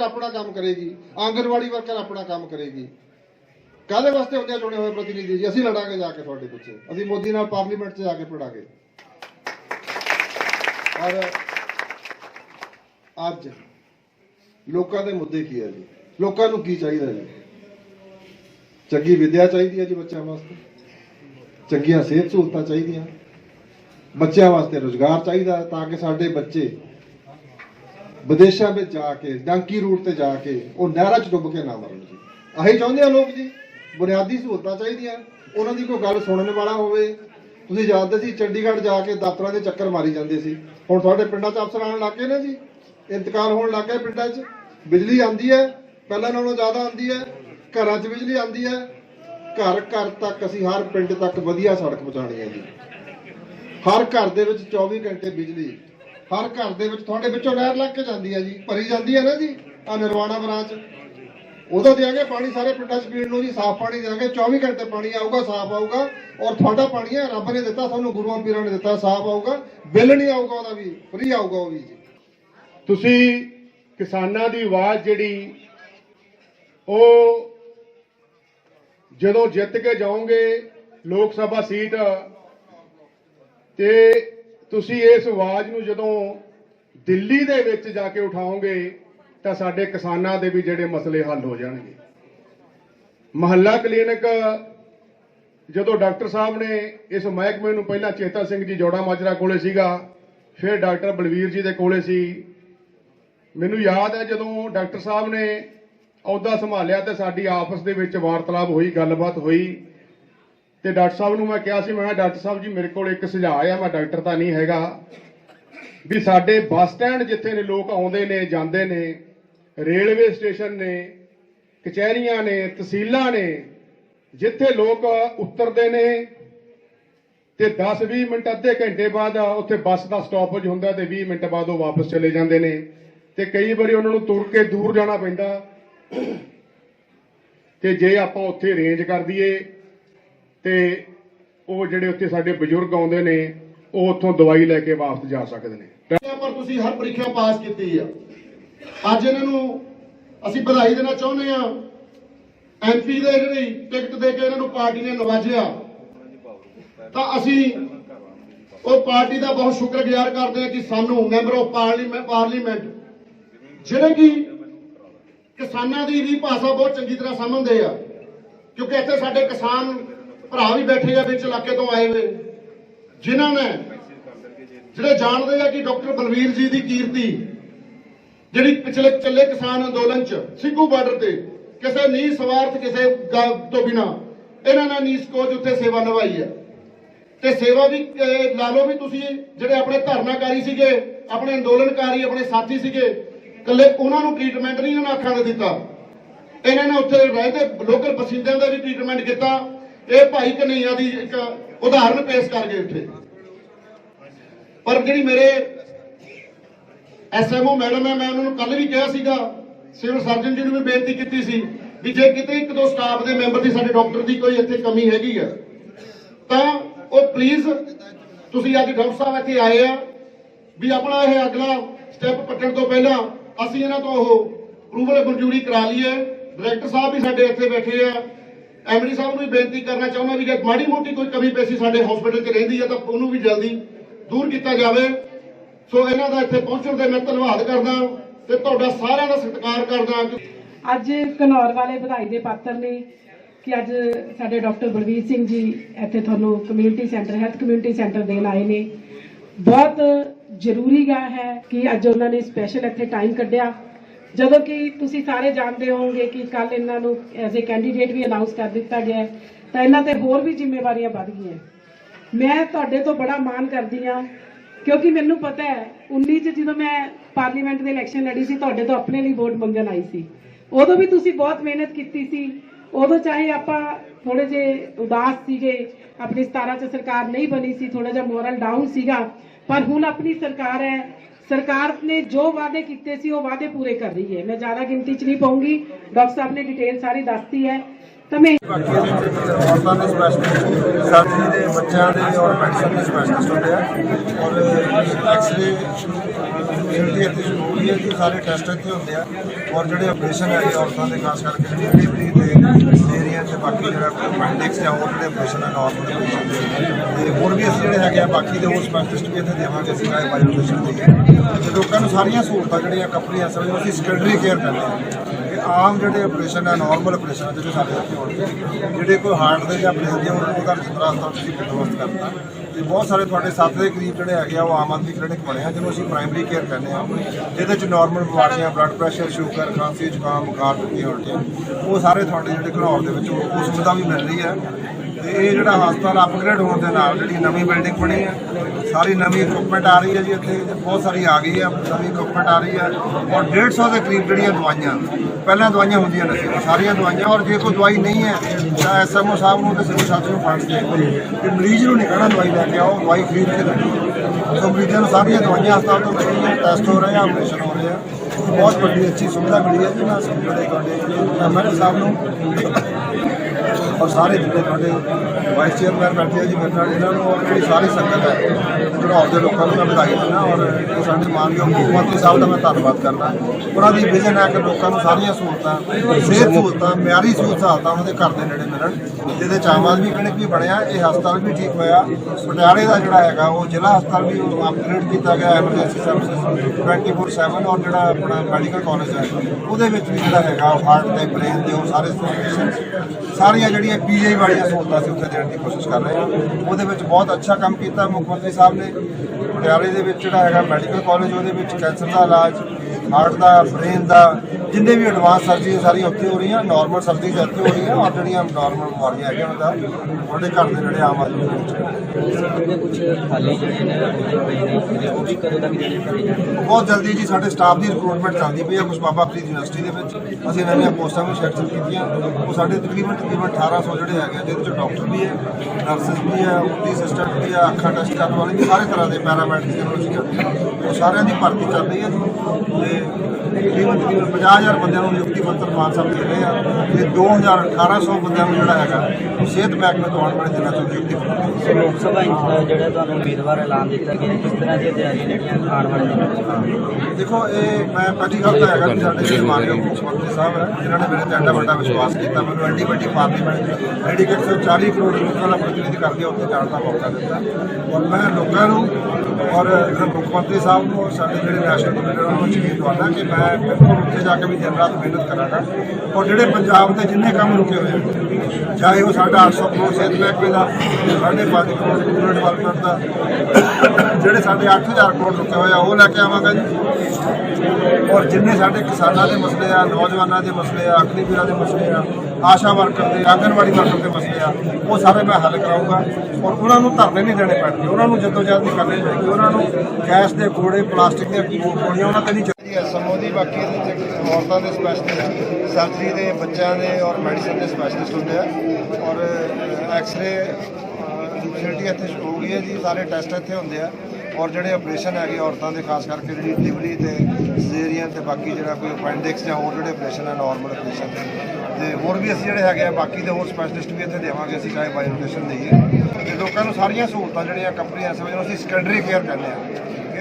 Worker ਆਪਣਾ ਕੰਮ ਕਰੇਗੀ, ਆਂਗਨਵਾੜੀ ਵਰਕਰ ਆਪਣਾ ਕੰਮ ਕਰੇਗੀ। ਕਾਹਦੇ ਵਾਸਤੇ ਹੁੰਦੇ ਚੁਣੇ ਹੋਏ ਪ੍ਰਤੀਨਿਧੀ ਜੀ? ਅਸੀਂ ਲੜਾਂਗੇ ਜਾ ਕੇ ਤੁਹਾਡੇ ਪਿੱਛੇ। ਅਸੀਂ ਮੋਦੀ ਨਾਲ ਪਾਰਲੀਮੈਂਟ 'ਚ ਜਾ ਕੇ ਪੜਾਂਗੇ। ਔਰ ਅੱਜ ਲੋਕਾਂ ਦੇ ਮੁੱਦੇ ਕੀ ਹੈ ਜੀ? ਲੋਕਾਂ ਨੂੰ ਕੀ ਚਾਹੀਦਾ ਜੀ? ਚੰਗੀ ਵਿਦਿਆ ਚਾਹੀਦੀ ਹੈ ਜੀ ਬੱਚਿਆਂ ਵਾਸਤੇ। ਚੰਗੀਆਂ ਸਿਹਤ ਸਹੂਲਤਾਂ ਚਾਹੀਦੀਆਂ। ਬੱਚਿਆਂ ਵਾਸਤੇ ਰੋਜ਼ਗਾਰ ਚਾਹੀਦਾ ਤਾਂ ਕਿ ਸਾਡੇ ਬੱਚੇ ਵਿਦੇਸ਼ਾਂ ਵਿੱਚ ਜਾ ਕੇ, ਡਾਂਕੀ ਰੂਟ ਤੇ ਜਾ ਕੇ, ਉਹ ਨਹਿਰਾਂ 'ਚ ਡੁੱਬ ਕੇ ਨਾ ਮਰਨ ਜੀ। ਆਹੀ ਚਾਹੁੰਦੇ ਆ ਲੋਕ ਜੀ, ਬੁਨਿਆਦੀ ਸਹੂਲਤਾਂ ਚਾਹੀਦੀਆਂ, ਉਹਨਾਂ ਦੀ ਕੋਈ ਗੱਲ ਸੁਣਨ ਵਾਲਾ ਹੋਵੇ। ਤੁਸੀਂ ਜਾਣਦੇ ਸੀ, ਚੰਡੀਗੜ੍ਹ ਜਾ ਕੇ ਦਫ਼ਤਰਾਂ ਦੇ ਚੱਕਰ ਮਾਰੀ ਜਾਂਦੇ ਸੀ। ਹੁਣ ਤੁਹਾਡੇ ਪਿੰਡਾਂ 'ਚ ਅਫਸਰ ਆਉਣ ਲੱਗ ਗਏ ਨੇ ਜੀ, ਇੰਤਕਾਲ ਹੋਣ ਲੱਗ ਗਿਆ ਪਿੰਡਾਂ 'ਚ। ਬਿਜਲੀ ਆਂਦੀ ਹੈ, ਪਹਿਲਾਂ ਨਾਲੋਂ ਜ਼ਿਆਦਾ ਆਂਦੀ ਹੈ, ਘਰਾਂ 'ਚ ਬਿਜਲੀ ਆਂਦੀ ਹੈ। ਘਰ ਘਰ ਤੱਕ ਅਸੀਂ ਹਰ ਪਿੰਡ ਤੱਕ ਵਧੀਆ ਸੜਕ ਪਹੁੰਚਾਉਣੀ ਹੈ ਜੀ। ਹਰ ਘਰ ਦੇ ਵਿੱਚ 24 ਘੰਟੇ ਬਿਜਲੀ। ਹਰ ਘਰ ਦੇ ਵਿੱਚ ਤੁਹਾਡੇ ਵਿੱਚੋਂ ਨਹਿਰ ਲੱਗ ਕੇ ਜਾਂਦੀ ਹੈ ਜੀ, ਭਰੀ ਜਾਂਦੀ ਹੈ ਨਾ ਜੀ ਆ ਨਿਰਵਾਣਾ ਬ੍ਰਾਂਚ। ਉਦੋਂ ਦਿਆਂਗੇ ਪਾਣੀ ਸਾਰੇ ਪਿੰਡਾਂ 'ਚ ਪੀਣ ਨੂੰ ਜੀ, ਸਾਫ਼ ਪਾਣੀ ਦਿਆਂਗੇ 24 ਘੰਟੇ ਪਾਣੀ ਆਊਗਾ, ਸਾਫ਼ ਆਊਗਾ, ਔਰ ਤੁਹਾਡਾ ਪਾਣੀ ਹੈ ਰੱਬ ਨੇ ਦਿੱਤਾ, ਸਾਨੂੰ ਗੁਰੂਆਂ ਪੀਰਾਂ ਨੇ ਦਿੱਤਾ, ਸਾਫ਼ ਆਊਗਾ, ਬਿੱਲ ਨਹੀਂ ਆਊਗਾ ਉਹਦਾ ਵੀ, ਫ੍ਰੀ ਆਊਗਾ ਉਹ ਵੀ ਜੀ। ਤੁਸੀਂ ਕਿਸਾਨਾਂ ਦੀ ਆਵਾਜ਼ ਜਿਹੜੀ, ਉਹ ਜਦੋਂ ਜਿੱਤ ਕੇ ਜਾਓਗੇ, ਲੋਕ ਸਭਾ ਸੀਟ, ਤੇ ਤੁਸੀਂ ਇਸ ਆਵਾਜ਼ ਨੂੰ ਜਦੋਂ ਦਿੱਲੀ ਦੇ ਵਿੱਚ ਜਾ ਕੇ ਉਠਾਓਗੇ, ਤਾਂ ਸਾਡੇ ਕਿਸਾਨਾਂ ਦੇ ਵੀ ਜਿਹੜੇ ਮਸਲੇ ਹੱਲ ਹੋ ਜਾਣਗੇ। ਮਹੱਲਾ ਕਲੀਨਿਕ, ਜਦੋਂ ਡਾਕਟਰ ਸਾਹਿਬ ਨੇ ਇਸ ਮਹਿਕਮੇ ਨੂੰ ਪਹਿਲਾਂ ਚੇਤਾ ਸਿੰਘ ਜੀ ਜੋੜਾ ਮਾਜਰਾ ਕੋਲੇ ਸੀਗਾ, ਫਿਰ ਡਾਕਟਰ ਬਲਵੀਰ ਜੀ ਦੇ ਕੋਲੇ ਸੀ। ਮੈਨੂੰ ਯਾਦ ਹੈ ਜਦੋਂ ਡਾਕਟਰ ਸਾਹਿਬ ਨੇ ਅਹੁਦਾ ਸੰਭਾਲਿਆ ਤੇ ਸਾਡੀ ਆਪਸ ਦੇ ਵਿੱਚ ਵਾਰਤਾਲਾਪ ਹੋਈ, ਗੱਲਬਾਤ ਹੋਈ। ਤੇ ਡਾਕਟਰ ਸਾਹਿਬ ਨੂੰ ਮੈਂ ਕਿਹਾ ਸੀ, ਮੈਂ ਕਿਹਾ ਡਾਕਟਰ ਸਾਹਿਬ ਜੀ, ਮੇਰੇ ਕੋਲ ਇੱਕ ਸੁਝਾਅ ਆ, ਮੈਂ ਡਾਕਟਰ ਤਾਂ ਨਹੀਂ ਹੈਗਾ। ਵੀ ਸਾਡੇ ਬੱਸ ਸਟੈਂਡ ਜਿੱਥੇ ਨੇ ਲੋਕ ਆਉਂਦੇ ਨੇ, ਜਾਂਦੇ ਨੇ, ਰੇਲਵੇ ਸਟੇਸ਼ਨ ਨੇ, ਕਚਹਿਰੀਆਂ ਨੇ, ਤਹਿਸੀਲਾਂ ਨੇ, ਜਿੱਥੇ ਲੋਕ ਉਤਰਦੇ ਨੇ ਤੇ 10-20 ਮਿੰਟ ਅੱਧੇ ਘੰਟੇ ਬਾਅਦ ਉੱਥੇ ਬੱਸ ਦਾ ਸਟਾਪੇਜ ਹੁੰਦਾ ਤੇ 20 ਮਿੰਟ ਬਾਅਦ ਉਹ ਵਾਪਸ ਚਲੇ ਜਾਂਦੇ ਨੇ ਤੇ ਕਈ ਵਾਰੀ ਉਹਨਾਂ ਨੂੰ ਤੁਰ ਕੇ ਦੂਰ ਜਾਣਾ ਪੈਂਦਾ। ਤੇ ਜੇ ਆਪਾਂ ਉੱਥੇ ਰੇਂਜ ਕਰ ਦਈਏ ਤੇ ਉਹ ਜਿਹੜੇ ਉੱਥੇ ਸਾਡੇ ਬਜ਼ੁਰਗ ਆਉਂਦੇ ਨੇ, ਉਹ ਉੱਥੋਂ ਦਵਾਈ ਲੈ ਕੇ ਵਾਪਸ ਜਾ ਸਕਦੇ ਨੇ। ਪਰ ਤੁਸੀਂ ਹਰ ਪ੍ਰੀਖਿਆ ਪਾਸ ਕੀਤੀ ਆ। ਅੱਜ ਇਹਨਾਂ ਨੂੰ ਅਸੀਂ ਵਧਾਈ ਦੇਣਾ ਚਾਹੁੰਦੇ ਆ। ਐਮਪੀ ਦੇ ਜਿਹੜੀ ਟਿਕਟ ਦੇ ਕੇ ਇਹਨਾਂ ਨੂੰ ਪਾਰਟੀ ਨੇ ਨਵਾਜਿਆ, ਤਾਂ ਅਸੀਂ ਉਹ ਪਾਰਟੀ ਦਾ ਬਹੁਤ ਸ਼ੁਕਰਗੁਜ਼ਾਰ ਕਰਦੇ ਆ ਕਿ ਸਾਨੂੰ ਮੈਂਬਰ ਆਫ ਪਾਰਲੀਮੈਂਟ ਪਾਰਲੀਮੈਂਟ ਜਿਹੜੇ ਕਿ ਕਿਸਾਨਾਂ ਦੀ ਵੀ ਭਾਸ਼ਾ ਬਹੁਤ ਚੰਗੀ ਤਰ੍ਹਾਂ ਸਮਝਦੇ ਆ, ਕਿਉਂਕਿ ਇੱਥੇ ਸਾਡੇ ਕਿਸਾਨ ਭਰਾ ਵੀ ਬੈਠੇ ਆ ਵਿੱਚ ਇਲਾਕੇ ਤੋਂ ਆਏ ਹੋਏ। ਜਿਨ੍ਹਾਂ ਨੇ ਜਿਹੜੇ ਜਾਣਦੇ ਆ ਕਿ ਡਾਕਟਰ ਬਲਵੀਰ ਜੀ ਦੀ ਕੀਰਤੀ, ਜਿਹੜੀ ਪਿਛਲੇ ਚੱਲੇ ਕਿਸਾਨ ਅੰਦੋਲਨ ਚ ਸਿੱਧੂ ਬਾਰਡਰ ਤੇ ਕਿਸੇ ਨੀ ਸਵਾਰਥ ਕਿਸੇ ਗੱਲ ਤੋਂ ਬਿਨਾ ਇਹਨਾਂ ਨੇ ਨੀਸ ਕੋਜ ਉੱਥੇ ਸੇਵਾ ਨਿਭਾਈ ਹੈ। ਤੇ ਸੇਵਾ ਵੀ ਲਾ ਲਓ ਵੀ ਤੁਸੀਂ ਜਿਹੜੇ ਆਪਣੇ ਧਰਨਾਕਾਰੀ ਸੀਗੇ, ਆਪਣੇ ਅੰਦੋਲਨਕਾਰੀ, ਆਪਣੇ ਸਾਥੀ ਸੀਗੇ, ਇਕੱਲੇ ਉਹਨਾਂ ਨੂੰ ਟ੍ਰੀਟਮੈਂਟ ਨਹੀਂ ਇਹਨਾਂ ਅੱਖਾਂ ਦਾ ਦਿੱਤਾ। ਇਹਨਾਂ ਨੇ ਉੱਥੇ ਰਹਿ ਤੇ ਲੋਕਲ ਬਸਿੰਦਿਆਂ ਦਾ ਵੀ ਟ੍ਰੀਟਮੈਂਟ ਕੀਤਾ। ਇਹ ਭਾਈ ਕਨਈਆ ਦੀ ਇੱਕ ਉਦਾਹਰਨ ਪੇਸ਼ ਕਰ ਗਏ ਉੱਥੇ ਪਰ ਜਿਹੜੀ ਮੇਰੇ ਐਸਐਮਓ ਮੈਡਮ ਹੈ, ਮੈਂ ਉਹਨਾਂ ਨੂੰ ਕੱਲ ਵੀ ਕਿਹਾ ਸੀਗਾ, ਸਿਵਲ ਸਰਜਨ ਜੀ ਨੂੰ ਵੀ ਬੇਨਤੀ ਕੀਤੀ ਸੀ ਵੀ ਜੇ ਕਿਤੇ ਇੱਕ ਦੋ ਸਟਾਫ ਦੇ ਮੈਂਬਰ ਦੀ ਸਾਡੇ ਡਾਕਟਰ ਦੀ ਕੋਈ ਇੱਥੇ ਕਮੀ ਹੈਗੀ ਆ, ਤਾਂ ਉਹ ਪਲੀਜ਼ ਤੁਸੀਂ ਅੱਜ ਡਾਕਟਰ ਸਾਹਿਬ ਇੱਥੇ ਆਏ ਆ ਵੀ ਆਪਣਾ ਇਹ ਅਗਲਾ ਸਟੈਪ ਪੱਟਣ ਤੋਂ ਪਹਿਲਾਂ ਅਸੀਂ ਇਹਨਾਂ ਤੋਂ ਉਹ ਅਪਰੂਵਲ ਮਨਜ਼ੂਰੀ ਕਰਾ ਲਈਏ। ਡਾਇਰੈਕਟਰ ਸਾਹਿਬ ਵੀ ਸਾਡੇ ਇੱਥੇ ਬੈਠੇ ਆ। ਐਮਡੀ ਸਾਹਿਬ ਨੂੰ ਵੀ ਬੇਨਤੀ ਕਰਨਾ ਚਾਹੁੰਦਾ ਵੀ ਜੇ ਮਾੜੀ ਮੋਟੀ ਕੋਈ ਕਮੀ ਪੇਸ਼ੀ ਸਾਡੇ ਹਸਪੀਟਲ 'ਚ ਰਹਿੰਦੀ ਹੈ ਤਾਂ ਉਹਨੂੰ ਵੀ ਜਲਦੀ ਦੂਰ ਕੀਤਾ ਜਾਵੇ। ਸੋ ਇਹਨਾਂ ਦਾ ਇੱਥੇ ਪਹੁੰਚਣ ਦੇ ਮੈਂ ਧੰਨਵਾਦ ਕਰਦਾ ਤੇ ਤੁਹਾਡਾ ਸਾਰਿਆਂ ਦਾ ਸਤਿਕਾਰ ਕਰਦਾ। ਅੱਜ ਘਨੌਰ ਵਾਲੇ ਵਧਾਈ ਦੇ ਪਾਤਰ ਨੇ ਕਿ ਅੱਜ ਸਾਡੇ ਡਾਕਟਰ ਬਲਵੀਰ ਸਿੰਘ ਜੀ ਇੱਥੇ ਤੁਹਾਨੂੰ community centre health community centre ਦੇਣ ਆਏ ਨੇ। ਬਹੁਤ ਜ਼ਰੂਰੀ ਗੱਲ ਹੈ ਕਿ ਅੱਜ ਉਹਨਾਂ ਨੇ ਸਪੈਸ਼ਲ ਇੱਥੇ ਟਾਈਮ ਕੱਢਿਆ। ਜਦੋਂ ਕਿ ਤੁਸੀਂ ਸਾਰੇ ਜਾਣਦੇ ਹੋਵੋਗੇ ਕਿ ਕੱਲ ਇਹਨਾਂ ਨੂੰ ਐਜ਼ ਅ ਕੈਂਡੀਡੇਟ ਵੀ ਅਨਾਉਂਸ ਕਰ ਦਿੱਤਾ ਗਿਆ ਤਾਂ ਇਹਨਾਂ ਤੇ ਹੋਰ ਵੀ ਜ਼ਿੰਮੇਵਾਰੀਆਂ ਵੱਧ ਗਈਆਂ ਮੈਂ ਤੁਹਾਡੇ ਤੋਂ ਬੜਾ ਮਾਣ ਕਰਦੀ ਆ ਕਿਉਂਕਿ ਮੈਨੂੰ ਪਤਾ ਹੈ 19 ਚ ਜਦੋਂ ਮੈਂ ਪਾਰਲੀਮੈਂਟ ਦੇ ਇਲੈਕਸ਼ਨ ਲੜੀ ਸੀ, ਤੁਹਾਡੇ ਤੋਂ ਆਪਣੇ ਲਈ ਵੋਟ ਮੰਗਣ ਆਈ ਸੀ। ਉਦੋਂ ਵੀ ਤੁਸੀਂ ਬਹੁਤ ਮਿਹਨਤ ਕੀਤੀ ਸੀ। ਉਦੋਂ ਚਾਹੇ ਆਪਾਂ ਥੋੜੇ ਜੇ ਉਦਾਸ ਸੀਗੇ, ਆਪਣੀ 17 ਚ ਸਰਕਾਰ ਨਹੀਂ ਬਣੀ ਸੀ ਥੋੜਾ ਜਿਹਾ ਮੋਰਲ ਡਾਊਨ ਸੀਗਾ, ਪਰ ਹੁਣ ਆਪਣੀ ਸਰਕਾਰ ਹੈ ਸਰਕਾਰ ਨੇ ਜੋ ਵਾਅਦੇ ਕੀਤੇ ਸੀ, ਉਹ ਵਾਅਦੇ ਪੂਰੇ ਕਰ ਰਹੀ ਹੈ। ਮੈਂ ਜ਼ਿਆਦਾ ਗਿਣਤੀ ਚ ਨਹੀਂ ਪਾਉਂਗੀ। ਡਾਕਟਰ ਸਾਹਿਬ ਨੇ ਡਿਟੇਲ ਸਾਰੀ ਦੱਸਤੀ ਹੈ। ਤਾਂ ਮੈਂ ਔਰਤਾਂ ਦੇ ਸਪੈਸ਼ਲਿਸਟ ਸਰਜਰੀ ਦੇ, ਬੱਚਿਆਂ ਦੇ ਔਰ ਮੈਡੀਸਨ ਦੇ ਸਪੈਸ਼ਲਿਸਟ ਹੁੰਦੇ ਆ। ਔਰ ਐਕਸ-ਰੇ ਇੱਥੇ ਸ਼ੁਰੂ ਹੋਈ ਹੈ ਸਾਰੇ ਟੈਸਟ ਇੱਥੇ ਹੁੰਦੇ ਆ। ਔਰ ਜਿਹੜੇ ਆਪਰੇਸ਼ਨ ਹੈ ਔਰਤਾਂ ਦੇ, ਖਾਸ ਕਰਕੇ ਡਿਲੀਵਰੀ ਦੇ ਸੇਰੀਆਂ ਤੇ ਬਾਕੀ ਜਿਹੜਾ ਅਪੈਂਡਿਕਸ ਜਾਂ ਹੋਰ ਜਿਹੜੇ ਆਪਰੇਸ਼ਨ ਹੈ ਨਾਰਮਲ ਆਪਰੇਸ਼ਨ ਤੇ ਹੋਰ ਵੀ ਅਸੀਂ ਜਿਹੜੇ ਹੈਗੇ ਆ, ਬਾਕੀ ਦੇ ਹੋਰ ਸਪੈਸ਼ਲਿਸਟ ਵੀ ਇੱਥੇ ਦੇਵਾਂਗੇ ਅਸੀਂ, ਚਾਹੇ ਬਾਇਓਲੋਜਿਸਟ ਦੇ ਤੇ ਲੋਕਾਂ ਨੂੰ ਸਾਰੀਆਂ ਸਹੂਲਤਾਂ ਜਿਹੜੀਆਂ ਕੰਪਨੀਆਂ ਸਮਝ ਅਸੀਂ ਸੈਕੰਡਰੀ ਕੇਅਰ ਕਰਦੇ ਹਾਂ। ਆਮ ਜਿਹੜੇ ਆਪਰੇਸ਼ਨ ਹੈ ਨਾਰਮਲ ਆਪਰੇਸ਼ਨ ਆ, ਜਿਹੜੇ ਸਾਡੇ ਇੱਥੇ ਹੋਣਗੇ। ਜਿਹੜੇ ਕੋਈ ਹਾਰਟ ਦੇ ਜਾਂ ਬ੍ਰੇਨ ਦੇ ਉਹਨਾਂ ਉਹਦਾ ਜਿੰਦਰਾ ਹਸਪਤਾਲ ਤੁਸੀਂ ਬੰਦੋਬਸਤ ਕਰਤਾ। ਤੇ ਬਹੁਤ ਸਾਰੇ ਤੁਹਾਡੇ ਸੱਤ ਦੇ ਕਰੀਬ ਜਿਹੜੇ ਹੈਗੇ ਆ, ਉਹ ਆਮ ਆਦਮੀ ਕਲੀਨਿਕ ਬਣੇ ਆ, ਜਿਹਨੂੰ ਅਸੀਂ ਪ੍ਰਾਇਮਰੀ ਕੇਅਰ ਕਹਿੰਦੇ ਆ। ਜਿਹਦੇ ਚ ਨਾਰਮਲ ਬਿਮਾਰੀਆਂ ਬਲੱਡ ਪ੍ਰੈਸ਼ਰ ਸ਼ੂਗਰ ਖਾਂਸੀ, ਜ਼ੁਕਾਮ, ਬੁਖਾਰ ਟੁੱਟੀ ਉਲਟੀਆਂ, ਉਹ ਸਾਰੇ ਤੁਹਾਡੇ ਜਿਹੜੇ ਘਨੌਰ ਦੇ ਵਿੱਚ, ਉਹ ਉਹ ਸੁਵਿਧਾ ਵੀ ਮਿਲ ਰਹੀ ਹੈ। ਤੇ ਇਹ ਜਿਹੜਾ ਹਸਪਤਾਲ ਅਪਗ੍ਰੇਡ ਹੋਣ ਦੇ ਨਾਲ ਜਿਹੜੀ ਨਵੀਂ ਬਿਲਡਿੰਗ ਬਣੀ ਹੈ, ਸਾਰੀ ਨਵੀਂ ਇਕਵਿਪਮੈਂਟ ਆ ਰਹੀ ਹੈ ਜੀ ਇੱਥੇ ਬਹੁਤ ਸਾਰੀ ਆ ਗਈ ਹੈ, ਨਵੀਂ ਇਕਵਿਪਮੈਂਟ ਆ ਰਹੀ ਹੈ ਔਰ 150 ਦੇ ਕਰੀਬ ਜਿਹੜੀਆਂ ਦਵਾਈਆਂ, ਪਹਿਲਾਂ ਦਵਾਈਆਂ ਹੁੰਦੀਆਂ ਨੇ ਸੀ ਸਾਰੀਆਂ ਦਵਾਈਆਂ, ਔਰ ਜੇ ਕੋਈ ਦਵਾਈ ਨਹੀਂ ਹੈ, ਤਾਂ ਐਸਐਮਓ ਸਾਹਿਬ ਨੂੰ ਤੇ ਸਿਵਲ ਸਰਜਨ ਨੂੰ ਫੰਡ ਦੇ ਕਿ ਮਰੀਜ਼ ਨੂੰ ਨਹੀਂ ਕਹਿਣਾ ਦਵਾਈ ਲੈ ਕੇ ਆਓ, ਦਵਾਈ ਖਰੀਦ ਕੇ ਲੈ ਸੋ ਮਰੀਜ਼ਾਂ ਨੂੰ ਸਾਰੀਆਂ ਦਵਾਈਆਂ ਹਸਪਤਾਲ ਤੋਂ ਮਿਲਣਗੀਆਂ ਟੈਸਟ ਹੋ ਰਹੇ ਆ ਆਪਰੇਸ਼ਨ ਹੋ ਰਹੇ ਆ। ਬਹੁਤ ਵੱਡੀ, ਅੱਛੀ ਸੁਵਿਧਾ ਮਿਲੀ ਹੈ ਜਿਹਨਾਂ ਮੈਂ ਜਿਹੜੇ ਤੁਹਾਡੇ ਐਮਐਲਏ ਸਾਹਿਬ ਨੂੰ। ਔਰ ਸਾਰੇ ਜਿੰਨੇ ਤੁਹਾਡੇ ਵਾਈਸ ਚੇਅਰਮੈਨ ਬੈਠੇ ਆ ਜੀ ਮੇਰੇ ਨਾਲ ਇਹਨਾਂ ਨੂੰ ਔਰ ਜਿਹੜੀ ਸਾਰੀ ਸੰਗਤ ਹੈ। ਚੜਾਉ ਦੇ ਲੋਕਾਂ ਨੂੰ ਮੈਂ ਵਧਾਈ ਦਿੰਦਾ ਔਰ ਸਾਡੇ ਮਾਨਯੋਗ ਮੁੱਖ ਮੰਤਰੀ ਸਾਹਿਬ ਦਾ ਮੈਂ ਧੰਨਵਾਦ ਕਰਦਾ ਉਹਨਾਂ ਦੀ ਵਿਜ਼ਨ ਹੈ ਕਿ ਲੋਕਾਂ ਨੂੰ ਸਾਰੀਆਂ ਸਹੂਲਤਾਂ, ਸਿਹਤ ਸਹੂਲਤਾਂ, ਮਿਆਰੀ ਸਹੂਲਤਾਂ ਉਹਨਾਂ ਦੇ ਘਰ ਦੇ ਨੇੜੇ ਮਿਲਣ। ਜਿਹਦੇ ਚ ਆਮ ਆਦਮੀ ਕਲੀਨਿਕ ਵੀ ਬਣਿਆ, ਇਹ ਹਸਪਤਾਲ ਵੀ ਠੀਕ ਹੋਇਆ। ਪਟਿਆਲੇ ਦਾ ਜਿਹੜਾ ਹੈਗਾ, ਉਹ ਜ਼ਿਲ੍ਹਾ ਹਸਪਤਾਲ ਵੀ ਅਪਗ੍ਰੇਡ ਕੀਤਾ ਗਿਆ ਐਮਰਜੈਂਸੀ ਸਰਵਿਸਿਜ਼ 24/7 ਔਰ ਜਿਹੜਾ ਆਪਣਾ ਮੈਡੀਕਲ ਕਾਲਜ ਹੈ, ਉਹਦੇ ਵਿੱਚ ਵੀ ਜਿਹੜਾ ਹੈਗਾ ਹਾਰਟ ਤੇ ਬ੍ਰੇਨ ਦੇ ਉਹ ਸਾਰੇ ਸਹੂਲਤਾਂ ਸਾਰੀਆਂ ਜਿਹੜੀਆਂ ਪੀਜੀ ਵਾਲੀਆਂ ਸਹੂਲਤਾਂ ਸੀ ਉੱਥੇ ਦੇਣ ਦੀ ਕੋਸ਼ਿਸ਼ ਕਰ ਰਹੇ ਹਾਂ। ਉਹਦੇ ਵਿੱਚ ਬਹੁਤ ਅੱਛਾ ਕੰਮ ਕੀਤਾ। ਮੁੱਖ ਮੰਤਰੀ ਸਾਹਿਬ ਨੇ ਪਟਿਆਲੇ ਦੇ ਵਿੱਚ ਜਿਹੜਾ ਹੈਗਾ ਮੈਡੀਕਲ ਕਾਲਜ ਉਹਦੇ ਵਿੱਚ ਕੈਂਸਰ ਦਾ ਇਲਾਜ ਹਾਰਟ ਦਾ ਬ੍ਰੇਨ ਦਾ ਜਿੰਨੇ ਵੀ ਐਡਵਾਂਸ ਸਰਜਰੀ ਸਾਰੀਆਂ ਉੱਥੇ ਹੋ ਰਹੀਆਂ ਨਾਰਮਲ ਸਰਜਰੀ ਇੱਥੇ ਹੋ ਰਹੀਆਂ ਔਰ ਜਿਹੜੀਆਂ ਨਾਰਮਲ ਬਿਮਾਰੀਆਂ ਹੈਗੀਆਂ ਉਹਦਾ ਉਹਦੇ ਘਰ ਦੇ ਨੇੜੇ ਆਮ ਆਦਮੀ ਦੇ ਵਿੱਚ ਉਹਦੇ ਕੁਝ ਖਾਲੀ ਜਿਹੜੇ ਨੇ ਉਹਦੇ ਪਏ ਨੇ ਤੇ ਉਹ ਵੀ ਕਦੋਂ ਤੱਕ ਜਿਹੜੇ ਭਰੇ ਜਾਣਗੇ? ਬਹੁਤ ਜਲਦੀ ਜੀ ਸਾਡੇ ਸਟਾਫ ਦੀ ਰਿਕਰੂਟਮੈਂਟ ਚੱਲਦੀ ਪਈ ਹੈ ਕੁਝ ਬਾਬਾ ਫਰੀਦ ਯੂਨੀਵਰਸਿਟੀ ਦੇ ਵਿੱਚ। ਅਸੀਂ ਨਵੀਆਂ ਪੋਸਟਾਂ ਵੀ ਸ਼ੈਕਸ਼ਨ ਕੀਤੀਆਂ। ਉਹ ਸਾਡੇ ਤਕਰੀਬਨ ਤਕਰੀਬਨ 1800 ਜਿਹੜੇ ਹੈਗੇ ਜਿਹਦੇ ਵਿੱਚ ਡਾਕਟਰ ਵੀ ਹੈ ਨਰਸਿਸ ਵੀ ਹੈ ਓਟੀ ਅਸਿਸਟੈਂਟ ਵੀ ਹੈ ਅੱਖਾਂ ਟੈਸਟ ਕਰਨ ਵਾਲੇ ਵੀ ਸਾਰੇ ਤਰ੍ਹਾਂ ਦੇ ਪੈਰਾਮੈਡਿਕ ਟੈਕਨੋਲੋਜੀ ਉਹ ਸਾਰਿਆਂ ਦੀ ਭਰਤੀ ਚੱਲ ਰਹੀ ਹੈ ਤੇ ਤਕਰੀਬਨ ਤਕਰੀਬਨ 50000 ਬੰਦਿਆਂ ਨੂੰ ਨਿਯੁਕਤੀ ਪੱਤਰ ਮਾਨ ਸਾਹਿਬ ਦੇ ਰਹੇ ਆ ਤੇ 2000 1800 ਬੰਦਿਆਂ ਨੂੰ ਜਿਹੜਾ ਹੈਗਾ ਸਿਹਤ ਮਹਿਕਮੇ ਤੋਂ ਆਉਣ ਵਾਲੇ ਦਿਨਾਂ ਤੋਂ ਨਿਯੁਕਤੀ ਪੱਤਰ ਲੋਕ ਸਭਾ ਜਿਹੜਾ ਤੁਹਾਨੂੰ ਉਮੀਦਵਾਰ ਐਲਾਨ ਦਿੱਤਾ ਗਿਆ ਕਿਸ ਤਰ੍ਹਾਂ ਦੀਆਂ ਤਿਆਰੀਆਂ ਜਿਹੜੀਆਂ ਆਉਣ ਵਾਲੇ ਦਿਨਾਂ ਦੇਖੋ ਇਹ ਮੈਂ ਪਹਿਲੀ ਗੱਲ ਤਾਂ ਹੈਗਾ ਕਿ ਸਾਡੇ ਜਿਹੜੇ ਮਾਨਯੋਗ ਮੁੱਖ ਮੰਤਰੀ ਸਾਹਿਬ ਹੈ ਜਿਨ੍ਹਾਂ ਨੇ ਮੇਰੇ ਤੇ ਐਡਾ ਵੱਡਾ ਵਿਸ਼ਵਾਸ ਕੀਤਾ ਮੈਨੂੰ ਐਡੀ ਵੱਡੀ ਪਾਰਲੀਮੈਂਟ ਡੈਡੀਕੇਟ ਸੇ 40 ਕਰੋੜ ਲੋਕਾਂ ਦਾ ਪ੍ਰਤੀਨਿਧ ਕਰਕੇ ਉੱਥੇ ਜਾਣ ਦਾ ਮੌਕਾ ਦਿੱਤਾ। ਔਰ ਮੈਂ ਲੋਕਾਂ ਨੂੰ ਔਰ ਮੁੱਖ ਮੰਤਰੀ ਸਾਹਿਬ ਨੂੰ ਸਾਡੇ ਜਿਹੜੇ ਨੈਸ਼ਨਲ ਕਮਿਟੀ ਉਹਨਾਂ ਨੂੰ ਯਕੀਨ ਦਵਾਉਂਦਾ ਕਿ ਮੈਂ ਬਿਲਕੁਲ ਉੱਥੇ ਜਾ ਕੇ ਵੀ ਦਿਨ ਰਾਤ ਮਿਹਨਤ ਕਰਾਂਗਾ। ਔਰ ਜਿਹੜੇ ਪੰਜਾਬ ਦੇ ਜਿੰਨੇ ਕੰਮ ਰੁਕੇ ਹੋਏ ਆ, ਚਾਹੇ ਉਹ ਸਾਡਾ 800 ਕਰੋੜ ਸਿਹਤ ਮਹਿਕਮੇ ਦਾ ਸਾਢੇ ਪੰਜ ਕਰੋੜ ਰੂਰਲ ਡਿਵੈਲਪਮੈਂਟ ਦਾ, ਜਿਹੜੇ ਸਾਡੇ 8000 ਕਰੋੜ ਰੁਕੇ ਹੋਏ ਆ, ਉਹ ਲੈ ਕੇ ਆਵਾਂਗਾ ਜੀ। ਔਰ ਜਿੰਨੇ ਸਾਡੇ ਕਿਸਾਨਾਂ ਦੇ ਮਸਲੇ ਆ, ਨੌਜਵਾਨਾਂ ਦੇ ਮਸਲੇ ਆ ਅਖਰੀ ਵੀਰਾਂ ਦੇ ਮਸਲੇ ਆ ਆਸ਼ਾ ਵਰਕਰ ਦੇ, ਆਂਗਨਵਾੜੀ ਵਰਕਰ ਦੇ ਮਸਲੇ ਆ, ਉਹ ਸਾਰੇ ਮੈਂ ਹੱਲ ਕਰਾਉਂਗਾ ਔਰ ਉਹਨਾਂ ਨੂੰ ਧਰਨੇ ਨਹੀਂ ਦੇਣੇ ਪੈਣਗੇ। ਉਹਨਾਂ ਨੂੰ ਜਦੋਜਹਿਦ ਨਹੀਂ ਕਰਨੀ ਚਾਹੀਦੀ। ਉਹਨਾਂ ਨੂੰ ਗੈਸ ਦੇ ਕੋੜੇ ਪਲਾਸਟਿਕ ਦੀਆਂ ਗੋਲੀਆਂ ਉਹਨਾਂ ਤੇ ਨਹੀਂ ਚੱਲਦੀ ਹੈ ਸਮੋ ਦੀ ਬਾਕੀ ਇਹਦੇ ਔਰਤਾਂ ਦੇ ਸਪੈਸ਼ਲਿਸਟ ਸਰਜਰੀ ਦੇ ਬੱਚਿਆਂ ਦੇ ਔਰ ਮੈਡੀਸਨ ਦੇ ਸਪੈਸ਼ਲਿਸਟ ਹੁੰਦੇ ਆ। ਔਰ ਐਕਸ-ਰੇ ਫੈਸਿਲਿਟੀ ਇੱਥੇ ਹੋ ਗਈ ਹੈ ਜੀ, ਸਾਰੇ ਟੈਸਟ ਇੱਥੇ ਹੁੰਦੇ ਆ। ਔਰ ਜਿਹੜੇ ਆਪਰੇਸ਼ਨ ਹੈਗੇ ਔਰਤਾਂ ਦੇ, ਖਾਸ ਕਰਕੇ ਜਿਹੜੀ ਡਿਲੀਵਰੀ ਤੇ ਸਜ਼ੇਰੀਅਨ ਤੇ ਬਾਕੀ ਜਿਹੜਾ ਕੋਈ ਅਪੈਂਡਿਕਸ ਜਾਂ ਹੋਰ ਜਿਹੜੇ ਆਪਰੇਸ਼ਨ ਹੈ ਨਾਰਮਲ ਆਪਰੇਸ਼ਨ ਤੇ ਹੋਰ ਵੀ ਅਸੀਂ ਜਿਹੜੇ ਹੈਗੇ ਆ, ਬਾਕੀ ਦੇ ਹੋਰ ਸਪੈਸ਼ਲਿਸਟ ਵੀ ਇੱਥੇ ਦੇਵਾਂਗੇ, ਅਸੀਂ ਚਾਹੇ ਬਾਇਓਲੋਜਿਸਟ ਦੇਈਏ। ਤੇ ਲੋਕਾਂ ਨੂੰ ਸਾਰੀਆਂ ਸਹੂਲਤਾਂ ਜਿਹੜੀਆਂ ਕੰਪਨੀਆਂ ਸਮਝ ਅਸੀਂ ਸੈਕੰਡਰੀ ਕੇਅਰ ਕਹਿੰਦੇ ਆ।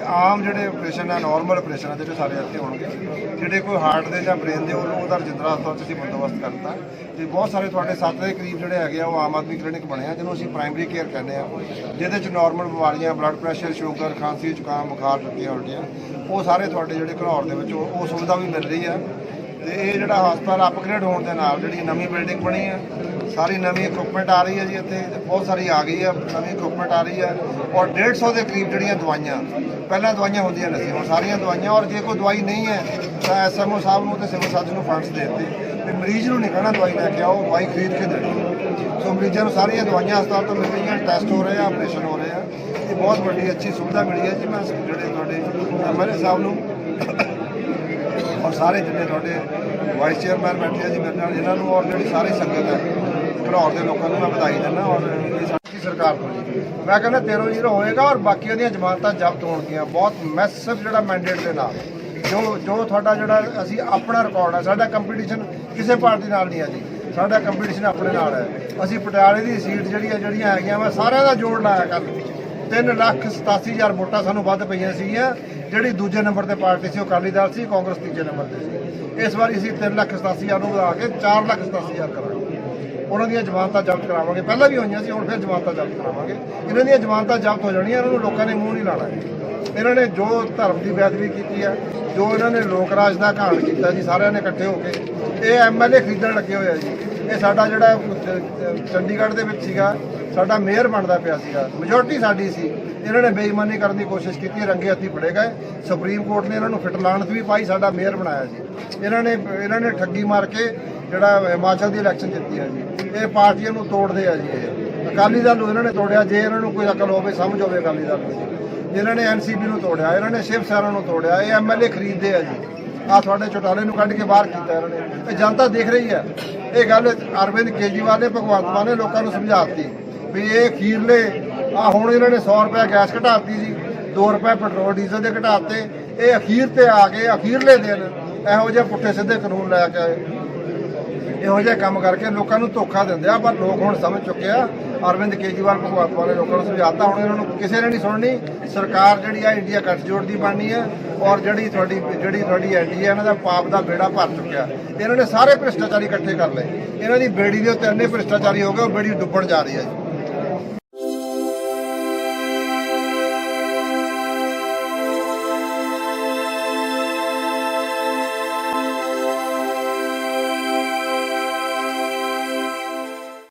ਆਮ ਜਿਹੜੇ ਆਪਰੇਸ਼ਨ ਆ ਨਾਰਮਲ ਆਪਰੇਸ਼ਨ ਆ, ਜਿਹੜੇ ਸਾਰੇ ਇੱਥੇ ਹੋਣਗੇ, ਜਿਹੜੇ ਕੋਈ ਹਾਰਟ ਦੇ ਜਾਂ ਬ੍ਰੇਨ ਦੇ, ਉਹਨੂੰ ਉਹਦਾ ਰਜਿੰਦਰਾ ਹਸਪਤਾਲ 'ਚ ਅਸੀਂ ਬੰਦੋਬਸਤ ਕਰਤਾ। ਤੇ ਬਹੁਤ ਸਾਰੇ ਤੁਹਾਡੇ ਸੱਤ ਦੇ ਕਰੀਬ ਜਿਹੜੇ ਹੈਗੇ ਆ, ਉਹ ਆਮ ਆਦਮੀ ਕਲੀਨਿਕ ਬਣਿਆ ਜਿਹਨੂੰ ਅਸੀਂ ਪ੍ਰਾਇਮਰੀ ਕੇਅਰ ਕਹਿੰਦੇ ਆ। ਜਿਹਦੇ 'ਚ ਨਾਰਮਲ ਬਿਮਾਰੀਆਂ ਬਲੱਡ ਪ੍ਰੈਸ਼ਰ ਸ਼ੂਗਰ ਖਾਂਸੀ, ਜ਼ੁਕਾਮ, ਬੁਖਾਰ ਟੁੱਟੀਆਂ ਉਲਟੀਆਂ, ਉਹ ਸਾਰੇ ਤੁਹਾਡੇ ਜਿਹੜੇ ਘਨੌਰ ਦੇ ਵਿੱਚ ਉਹ ਸੁਵਿਧਾ ਵੀ ਮਿਲ ਰਹੀ ਆ। ਤੇ ਇਹ ਜਿਹੜਾ ਹਸਪਤਾਲ ਅਪਗ੍ਰੇਡ ਹੋਣ ਦੇ ਨਾਲ ਜਿਹੜੀ ਨਵੀਂ ਬਿਲਡਿੰਗ ਬਣੀ ਹੈ ਸਾਰੀ ਨਵੀਂ ਇਕਵਿਪਮੈਂਟ ਆ ਰਹੀ ਹੈ ਜੀ ਇੱਥੇ ਤੇ ਬਹੁਤ ਸਾਰੀ ਆ ਗਈ ਆ, ਨਵੀਂ ਇਕਵਿਪਮੈਂਟ ਆ ਰਹੀ ਹੈ ਔਰ 150 ਦੇ ਕਰੀਬ ਜਿਹੜੀਆਂ ਦਵਾਈਆਂ, ਪਹਿਲਾਂ ਦਵਾਈਆਂ ਹੁੰਦੀਆਂ ਨਹੀਂ ਸੀ, ਹੁਣ ਸਾਰੀਆਂ ਦਵਾਈਆਂ ਔਰ ਜੇ ਕੋਈ ਦਵਾਈ ਨਹੀਂ ਹੈ, ਤਾਂ ਐਸਐਮਓ ਸਾਹਿਬ ਨੂੰ ਤੇ ਸਿਵਲ ਸਰਜਨ ਨੂੰ ਫੰਡਸ ਦੇ ਦਿੱਤੇ। ਤੇ ਮਰੀਜ਼ ਨੂੰ ਨਹੀਂ ਕਹਿਣਾ ਦਵਾਈ ਲੈ ਕੇ ਆਓ, ਦਵਾਈ ਖਰੀਦ ਕੇ ਦੇਣੀ ਸੋ ਮਰੀਜ਼ਾਂ ਨੂੰ ਸਾਰੀਆਂ ਦਵਾਈਆਂ ਹਸਪਤਾਲ ਤੋਂ ਮਿਲ ਰਹੀਆਂ ਟੈਸਟ ਹੋ ਰਹੇ ਆ ਆਪਰੇਸ਼ਨ ਹੋ ਰਹੇ ਆ। ਇਹ ਬਹੁਤ ਵੱਡੀ, ਅੱਛੀ ਸੁਵਿਧਾ ਮਿਲੀ ਹੈ ਜੀ ਮੈਂ ਜਿਹੜੇ ਤੁਹਾਡੇ ਐਮਐਲਏ ਸਾਹਿਬ ਨੂੰ। ਔਰ ਸਾਰੇ ਜਿੰਨੇ ਤੁਹਾਡੇ ਵਾਈਸ ਚੇਅਰਮੈਨ ਬੈਠੇ ਆ ਜੀ ਮੇਰੇ ਨਾਲ, ਇਹਨਾਂ ਨੂੰ ਔਰ ਜਿਹੜੀ ਸਾਰੀ ਸੰਗਤ ਹੈ। ਘਰੌਰ ਦੇ ਲੋਕਾਂ ਨੂੰ ਮੈਂ ਵਧਾਈ ਦਿੰਦਾ ਔਰ ਸਾਡੀ ਸਰਕਾਰ ਨੂੰ ਜੀ। ਮੈਂ ਕਹਿੰਦਾ 13 ਜ਼ੀਰੋ ਹੋਏਗਾ ਔਰ ਬਾਕੀਆਂ ਦੀਆਂ ਜ਼ਮਾਨਤਾਂ ਜ਼ਬਤ ਹੋਣਗੀਆਂ। ਬਹੁਤ ਮੈਸਿਵ ਜਿਹੜਾ ਮੈਂਡੇਟ ਦੇ ਨਾਲ। ਜੋ ਜੋ ਤੁਹਾਡਾ ਜਿਹੜਾ ਅਸੀਂ ਆਪਣਾ ਰਿਕਾਰਡ ਹੈ, ਸਾਡਾ ਕੰਪੀਟੀਸ਼ਨ ਕਿਸੇ ਪਾਰਟੀ ਨਾਲ ਨਹੀਂ ਹੈ ਜੀ। ਸਾਡਾ ਕੰਪੀਟੀਸ਼ਨ ਆਪਣੇ ਨਾਲ ਹੈ। ਅਸੀਂ ਪਟਿਆਲੇ ਦੀ ਸੀਟ ਜਿਹੜੀ ਹੈ, ਜਿਹੜੀਆਂ ਹੈਗੀਆਂ ਮੈਂ ਸਾਰਿਆਂ ਦਾ ਜੋੜ ਲਾਇਆ ਕੱਲ 3 ਲੱਖ 87000 ਵੋਟਾਂ ਸਾਨੂੰ ਵੱਧ ਪਈਆਂ ਸੀਗੀਆਂ। ਜਿਹੜੀ ਦੂਜੇ ਨੰਬਰ ਤੇ ਪਾਰਟੀ ਸੀ ਉਹ ਅਕਾਲੀ ਦਲ ਸੀ, ਕਾਂਗਰਸ ਤੀਜੇ ਨੰਬਰ ਤੇ ਸੀ। ਇਸ ਵਾਰੀ ਅਸੀਂ 3 ਲੱਖ 87000 ਨੂੰ ਵਧਾ ਕੇ 4 ਲੱਖ 87000 ਕਰਾਂਗੇ। ਉਹਨਾਂ ਦੀਆਂ ਜ਼ਮਾਨਤਾਂ ਜ਼ਬਤ ਕਰਾਵਾਂਗੇ। ਪਹਿਲਾਂ ਵੀ ਹੋਈਆਂ ਸੀ, ਹੁਣ ਫਿਰ ਜ਼ਮਾਨਤਾਂ ਜ਼ਬਤ ਕਰਾਵਾਂਗੇ। ਇਹਨਾਂ ਦੀਆਂ ਜ਼ਮਾਨਤਾਂ ਜ਼ਬਤ ਹੋ ਜਾਣੀਆਂ, ਇਹਨਾਂ ਨੂੰ ਲੋਕਾਂ ਨੇ ਮੂੰਹ ਨਹੀਂ ਲਾਣਾ। ਇਹਨਾਂ ਨੇ ਜੋ ਧਰਮ ਦੀ ਬੇਅਦਬੀ ਕੀਤੀ ਹੈ, ਜੋ ਇਹਨਾਂ ਨੇ ਲੋਕ ਰਾਜ ਦਾ ਘਾਣ ਕੀਤਾ ਜੀ, ਸਾਰਿਆਂ ਨੇ ਇਕੱਠੇ ਹੋ ਕੇ, ਇਹ ਐਮਐਲਏ ਖਰੀਦਣ ਲੱਗੇ ਹੋਏ ਆ ਜੀ। ਇਹ ਸਾਡਾ ਜਿਹੜਾ ਚੰਡੀਗੜ੍ਹ ਦੇ ਵਿੱਚ ਸੀਗਾ ਸਾਡਾ ਮੇਅਰ ਬਣਦਾ ਪਿਆ ਸੀਗਾ। ਮੈਜੋਰਟੀ ਸਾਡੀ ਸੀ। ਇਹਨਾਂ ਨੇ ਬੇਈਮਾਨੀ ਕਰਨ ਦੀ ਕੋਸ਼ਿਸ਼ ਕੀਤੀ, ਰੰਗੇ ਹੱਥੀ ਫੜੇ ਗਏ। ਸੁਪਰੀਮ ਕੋਰਟ ਨੇ ਇਹਨਾਂ ਨੂੰ ਫਿਟ ਵੀ ਪਾਈ, ਸਾਡਾ ਮੇਅਰ ਬਣਾਇਆ ਜੀ ਇਹਨਾਂ ਨੇ ਇਹਨਾਂ ਨੇ ਠੱਗੀ ਮਾਰ ਕੇ ਜਿਹੜਾ ਹਿਮਾਚਲ ਦੀ ਇਲੈਕਸ਼ਨ ਜਿੱਤੀ ਹੈ ਜੀ। ਇਹ ਪਾਰਟੀਆਂ ਨੂੰ ਤੋੜਦੇ ਆ ਜੀ ਇਹ। ਅਕਾਲੀ ਦਲ ਨੂੰ ਇਹਨਾਂ ਨੇ ਤੋੜਿਆ। ਜੇ ਇਹਨਾਂ ਨੂੰ ਕੋਈ ਅਕਲ ਹੋਵੇ, ਸਮਝ ਹੋਵੇ ਅਕਾਲੀ ਦਲ ਨੂੰ। ਇਹਨਾਂ ਨੇ ਐਨਸੀਪੀ ਨੂੰ ਤੋੜਿਆ, ਇਹਨਾਂ ਨੇ ਸ਼ਿਵ ਸੈਨਾ ਨੂੰ ਤੋੜਿਆ, ਇਹ ਐਮਐਲਏ ਖਰੀਦਦੇ ਆ ਜੀ। ਆ ਤੁਹਾਡੇ ਚੋਟਾਲੇ ਨੂੰ ਕੱਢ ਕੇ ਬਾਹਰ ਕੀਤਾ ਇਹਨਾਂ ਨੇ। ਇਹ ਜਨਤਾ ਦੇਖ ਰਹੀ ਹੈ। ਇਹ ਗੱਲ ਅਰਵਿੰਦ ਕੇਜਰੀਵਾਲ ਨੇ, ਭਗਵੰਤ ਮਾਨ ਨੇ ਲੋਕਾਂ ਨੂੰ ਸਮਝਾਤੀ। ਵੀ ਇਹ ਖੀਰਲੇ ਆ ਹੁਣ ਇਹਨਾਂ ਨੇ 100 ਰੁਪਏ ਗੈਸ ਘਟਾਤੀ ਸੀ 2 ਰੁਪਏ ਪੈਟਰੋਲ, ਡੀਜ਼ਲ ਦੇ ਘਟਾਤੇ, ਇਹ ਅਖੀਰ ਤੇ ਆ ਗਏ, ਅਖੀਰਲੇ ਦਿਨ ਇਹੋ ਜਿਹੇ ਪੁੱਠੇ ਸਿੱਧੇ ਕਾਨੂੰਨ ਲੈ ਕੇ ਆਏ। ਇਹੋ ਜਿਹੇ ਕੰਮ ਕਰਕੇ ਲੋਕਾਂ ਨੂੰ ਧੋਖਾ ਦਿੰਦੇ ਆ, ਪਰ ਲੋਕ ਹੁਣ ਸਮਝ ਚੁੱਕੇ ਆ। ਅਰਵਿੰਦ ਕੇਜਰੀਵਾਲ, ਭਗਵੰਤ ਮਾਨ ਨੇ ਲੋਕਾਂ ਨੂੰ ਸਮਝਾਤਾ, ਹੁਣ ਇਹਨਾਂ ਨੂੰ ਕਿਸੇ ਨੇ ਨਹੀਂ ਸੁਣਨੀ। ਸਰਕਾਰ ਜਿਹੜੀ ਆ, ਇੰਡੀਆ ਗੱਠਜੋੜ ਦੀ ਬਣਨੀ ਹੈ ਔਰ ਜਿਹੜੀ ਤੁਹਾਡੀ ਜਿਹੜੀ ਤੁਹਾਡੀ ਐਨਡੀਏ ਇਹਨਾਂ ਦਾ ਪਾਪ ਦਾ ਬੇੜਾ ਭਰ ਚੁੱਕਿਆ। ਇਹਨਾਂ ਨੇ ਸਾਰੇ ਭ੍ਰਿਸ਼ਟਾਚਾਰੀ ਇਕੱਠੇ ਕਰ ਲਏ। ਇਹਨਾਂ ਦੀ ਬੇੜੀ ਦੇ ਉੱਤੇ ਇੰਨੇ ਭ੍ਰਿਸ਼ਟਾਚਾਰੀ ਹੋ ਗਏ, ਉਹ ਬੇੜੀ ਡੁੱਬਣ ਜਾ ਰਹੀ ਹੈ ਜੀ।